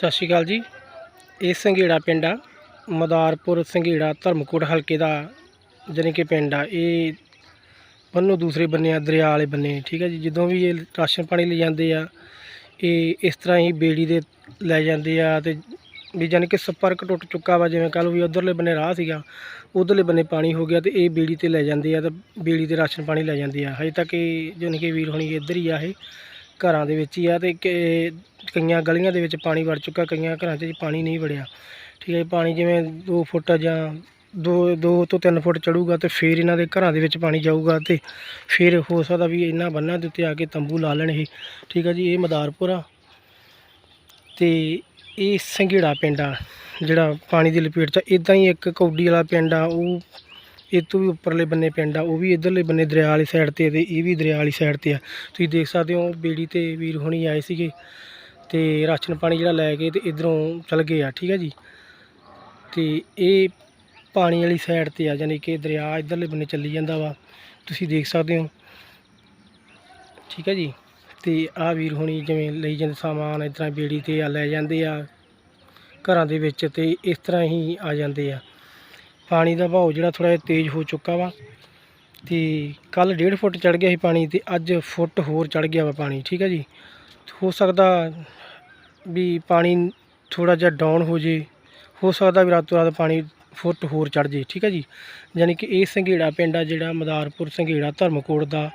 ਸਤਿ ਸ਼੍ਰੀ ਅਕਾਲ ਜੀ। ਇਹ ਸੰਘੇੜਾ ਪਿੰਡ ਆ, ਮਦਾਰਪੁਰ ਸੰਘੇੜਾ ਧਰਮਕੋਟ ਹਲਕੇ ਦਾ, ਜਾਣੀ ਕਿ ਪਿੰਡ ਆ। ਇਹ ਬੰਨੋ ਦੂਸਰੇ ਬੰਨੇ ਆ ਦਰਿਆ ਵਾਲੇ ਬੰਨੇ ਠੀਕ ਹੈ ਜੀ। ਜਦੋਂ ਵੀ ਇਹ ਰਾਸ਼ਨ ਪਾਣੀ ਲੈ ਜਾਂਦੇ ਆ, ਇਹ ਇਸ ਤਰ੍ਹਾਂ ਹੀ ਬੇੜੀ ਦੇ ਲੈ ਜਾਂਦੇ ਆ ਤੇ ਵੀ ਜਾਣੀ ਕਿ ਸੰਪਰਕ ਟੁੱਟ ਚੁੱਕਾ ਵਾ, ਜਿਵੇਂ ਕੱਲ ਵੀ ਉਧਰਲੇ ਬੰਨੇ ਰਾਹ ਸੀਗਾ, ਉਧਰਲੇ ਬੰਨੇ ਪਾਣੀ ਹੋ ਗਿਆ ਤੇ ਇਹ ਬੇੜੀ ਤੇ ਲੈ ਜਾਂਦੇ ਆ ਤੇ ਬੇੜੀ ਤੇ ਰਾਸ਼ਨ ਪਾਣੀ ਲੈ ਜਾਂਦੇ ਆ। ਹਜੇ ਤੱਕ ਇਹ ਜਾਣੀ ਕਿ ਵੀਰ ਹੋਣੀ ਇੱਧਰ ਹੀ ਆ ਇਹ। ਘਰਾਂ ਦੇ ਵਿੱਚ ਹੀ ਆ ਤੇ ਕਈਆਂ ਗਲੀਆਂ ਦੇ ਵਿੱਚ ਪਾਣੀ ਵੜ ਚੁੱਕਾ ਕਈਆਂ ਘਰਾਂ 'ਚ ਪਾਣੀ ਨਹੀਂ ਵੜਿਆ। ਠੀਕ ਹੈ ਜੀ, ਪਾਣੀ ਜਿਵੇਂ 2 ਫੁੱਟ ਜਾਂ 2 2 ਤੋਂ 3 ਫੁੱਟ ਚੜੂਗਾ ਤੇ ਫਿਰ ਇਹਨਾਂ ਦੇ ਘਰਾਂ ਦੇ ਵਿੱਚ ਪਾਣੀ ਜਾਊਗਾ ਤੇ ਫਿਰ ਹੋ ਸਕਦਾ ਵੀ ਇਹਨਾਂ ਬੰਨਾਂ ਦੇ ਉੱਤੇ ਆ ਕੇ ਤੰਬੂ ਲਾ ਲੈਣ ਇਹ। ਠੀਕ ਹੈ ਜੀ ਇਹ ਮਦਾਰਪੁਰ ਆ ਤੇ ਇਹ ਸੰਘੇੜਾ ਪਿੰਡ ਆ ਜਿਹੜਾ ਪਾਣੀ ਦੀ ਲਪੇਟ 'ਚ ਇਦਾਂ ਹੀ ਇੱਕ ਕੌਡੀ ਵਾਲਾ ਪਿੰਡ ਆ ਉਹ ਇਹ ਤੋਂ ਵੀ ਉੱਪਰਲੇ ਬੰਨੇ ਪਿੰਡ ਆ, ਉਹ ਵੀ ਇਧਰਲੇ ਬੰਨੇ ਦਰਿਆ ਵਾਲੀ ਸਾਈਡ ਤੇ ਤੇ ਇਹ ਵੀ ਦਰਿਆ ਵਾਲੀ ਸਾਈਡ ਤੇ ਆ। ਤੁਸੀਂ ਦੇਖ ਸਕਦੇ ਹੋ, ਬੇੜੀ ਤੇ ਵੀਰ ਹੋਣੀ ਆਏ ਸੀਗੇ ਤੇ ਰਾਸ਼ਨ ਪਾਣੀ ਜਿਹੜਾ ਲੈ ਕੇ ਤੇ ਇਧਰੋਂ ਚਲ ਗਏ ਆ, ਠੀਕ ਹੈ ਜੀ। ਤੇ ਇਹ ਪਾਣੀ ਵਾਲੀ ਸਾਈਡ ਤੇ ਆ ਯਾਨੀ ਕਿ ਦਰਿਆ ਇਧਰਲੇ ਬੰਨੇ ਚੱਲੀ ਜਾਂਦਾ ਵਾ। ਤੁਸੀਂ ਦੇਖ ਸਕਦੇ ਹੋ, ਠੀਕ ਹੈ ਜੀ। ਤੇ ਆ ਵੀਰ ਹੋਣੀ ਜਿਵੇਂ ਲਈ ਜਾਂਦੇ ਸਾਮਾਨ, ਇਸ ਬੇੜੀ ਤੇ ਆ ਲੈ ਜਾਂਦੇ ਆ ਘਰਾਂ ਦੇ ਵਿੱਚ ਤੇ ਇਸ ਤਰ੍ਹਾਂ ਹੀ ਆ ਜਾਂਦੇ ਆ। ਪਾਣੀ ਦਾ ਵਹਾਅ ਜਿਹੜਾ ਥੋੜਾ ਜਿਹਾ ਤੇਜ਼ ਹੋ ਚੁੱਕਾ ਵਾ ਤੇ ਕੱਲ 1.5 ਫੁੱਟ ਚੜ ਗਿਆ ਸੀ ਪਾਣੀ ਤੇ ਅੱਜ ਫੁੱਟ ਹੋਰ ਚੜ ਗਿਆ ਵਾ ਪਾਣੀ, ਠੀਕ ਹੈ ਜੀ? ਹੋ ਸਕਦਾ ਵੀ ਪਾਣੀ ਥੋੜਾ ਜਿਹਾ ਡਾਊਨ ਹੋ ਜੇ, ਹੋ ਸਕਦਾ ਵੀ ਰਾਤੋਂ ਰਾਤ ਪਾਣੀ ਫੁੱਟ ਹੋਰ ਚੜ ਜੇ, ਠੀਕ ਹੈ ਜੀ? ਯਾਨੀ ਕਿ ਇਹ ਸੰਘੇੜਾ ਪਿੰਡ ਆ ਜਿਹੜਾ ਮਦਾਰਪੁਰ ਸੰਘੇੜਾ ਧਰਮਕੋਟ ਦਾ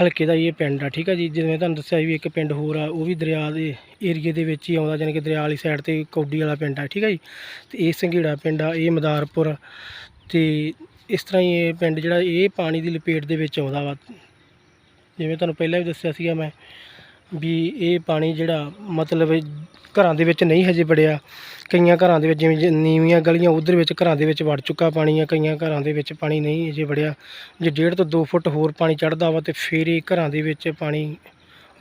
ਹਲਕੇ ਦਾ ਹੀ ਇਹ ਪਿੰਡ ਆ, ਠੀਕ ਆ ਜੀ? ਜਿਵੇਂ ਤੁਹਾਨੂੰ ਦੱਸਿਆ ਵੀ ਇੱਕ ਪਿੰਡ ਹੋਰ ਆ, ਉਹ ਵੀ ਦਰਿਆ ਦੇ ਏਰੀਏ ਦੇ ਵਿੱਚ ਹੀ ਆਉਂਦਾ ਯਾਨੀ ਕਿ ਦਰਿਆ ਵਾਲੀ ਸਾਈਡ ਤੇ ਕੌਡੀ ਵਾਲਾ ਪਿੰਡ ਆ, ਠੀਕ ਆ ਜੀ? ਤੇ ਇਹ ਸੰਘੇੜਾ ਪਿੰਡ ਆ, ਇਹ ਮਦਾਰਪੁਰ ਤੇ ਇਸ ਤਰ੍ਹਾਂ ਹੀ ਇਹ ਪਿੰਡ ਜਿਹੜਾ, ਇਹ ਪਾਣੀ ਦੀ ਲਪੇਟ ਦੇ ਵਿੱਚ ਆਉਂਦਾ ਵਾ। ਜਿਵੇਂ ਤੁਹਾਨੂੰ ਪਹਿਲਾਂ ਵੀ ਦੱਸਿਆ ਸੀਗਾ ਮੈਂ ਵੀ ਇਹ ਪਾਣੀ ਜਿਹੜਾ ਮਤਲਬ ਘਰਾਂ ਦੇ ਵਿੱਚ ਨਹੀਂ ਹਜੇ ਵੜਿਆ। ਕਈਆਂ ਘਰਾਂ ਦੇ ਵਿੱਚ ਜਿਵੇਂ ਜੇ ਨੀਵੀਆਂ ਗਲੀਆਂ, ਉਧਰ ਵਿੱਚ ਘਰਾਂ ਦੇ ਵਿੱਚ ਵੜ ਚੁੱਕਾ ਪਾਣੀ ਆ, ਕਈਆਂ ਘਰਾਂ ਦੇ ਵਿੱਚ ਪਾਣੀ ਨਹੀਂ ਹਜੇ ਵੜਿਆ। ਜੇ ਡੇਢ ਤੋਂ 2 ਫੁੱਟ ਹੋਰ ਪਾਣੀ ਚੜਦਾ ਵਾ ਤੇ ਫਿਰ ਇਹ ਘਰਾਂ ਦੇ ਵਿੱਚ ਪਾਣੀ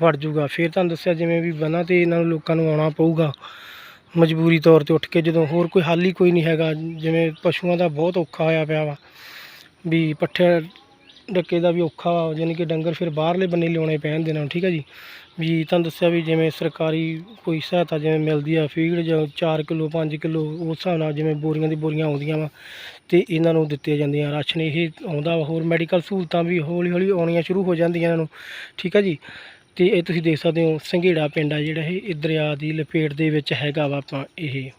ਵੜ ਜੂਗਾ। ਫਿਰ ਤੁਹਾਨੂੰ ਦੱਸਿਆ ਜਿਵੇਂ ਵੀ ਬੰਨਾਂ ਤੇ ਇਹਨਾਂ ਨੂੰ ਲੋਕਾਂ ਨੂੰ ਆਉਣਾ ਪਊਗਾ। ਮਜਬੂਰੀ ਤੌਰ ਤੇ ਉੱਠ ਕੇ ਜਦੋਂ ਹੋਰ ਕੋਈ ਹੱਲ ਹੀ ਕੋਈ ਨਹੀਂ ਹੈਗਾ। ਜਿਵੇਂ ਪਸ਼ੂਆਂ ਦਾ ਬਹੁਤ ਔਖਾ ਹੋਇਆ ਪਿਆ ਵਾ। ਵੀ ਪੱਠੇ ਡੱਕੇ ਦਾ ਵੀ ਔਖਾ ਵਾ ਯਾਨੀ ਕਿ ਡੰਗਰ ਫਿਰ ਬਾਹਰਲੇ ਬੰਨੇ ਲਿਆਉਣੇ ਪੈਣ ਦੇ ਨਾਲ, ਠੀਕ ਹੈ ਜੀ? ਵੀ ਤੁਹਾਨੂੰ ਦੱਸਿਆ ਵੀ ਜਿਵੇਂ ਸਰਕਾਰੀ ਕੋਈ ਸਹਾਇਤਾ ਜਿਵੇਂ ਮਿਲਦੀ ਆ, ਫੀਡ ਜਾਂ 4 ਕਿਲੋ 5 ਕਿਲੋ, ਉਸ ਹਿਸਾਬ ਨਾਲ ਜਿਵੇਂ ਬੋਰੀਆਂ ਦੀ ਬੋਰੀਆਂ ਆਉਂਦੀਆਂ ਵਾ, ਤੇ ਇਹਨਾਂ ਨੂੰ ਦਿੱਤੀਆਂ ਜਾਂਦੀਆਂ, ਰਾਸ਼ਨ ਇਹ ਆਉਂਦਾ ਵਾ, ਹੋਰ ਮੈਡੀਕਲ ਸਹੂਲਤਾਂ ਵੀ ਹੌਲੀ ਹੌਲੀ ਆਉਣੀਆਂ ਸ਼ੁਰੂ ਹੋ ਜਾਂਦੀਆਂ ਇਹਨਾਂ ਨੂੰ, ਠੀਕ ਹੈ ਜੀ? ਤੇ ਇਹ ਤੁਸੀਂ ਦੇਖ ਸਕਦੇ ਹੋ, ਸੰਘੇੜਾ ਪਿੰਡ ਆ ਜਿਹੜਾ ਇਹ ਦਰਿਆ ਦੀ ਲਪੇਟ ਦੇ ਵਿੱਚ ਹੈਗਾ ਵਾ ਆਪਾਂ, ਇਹ।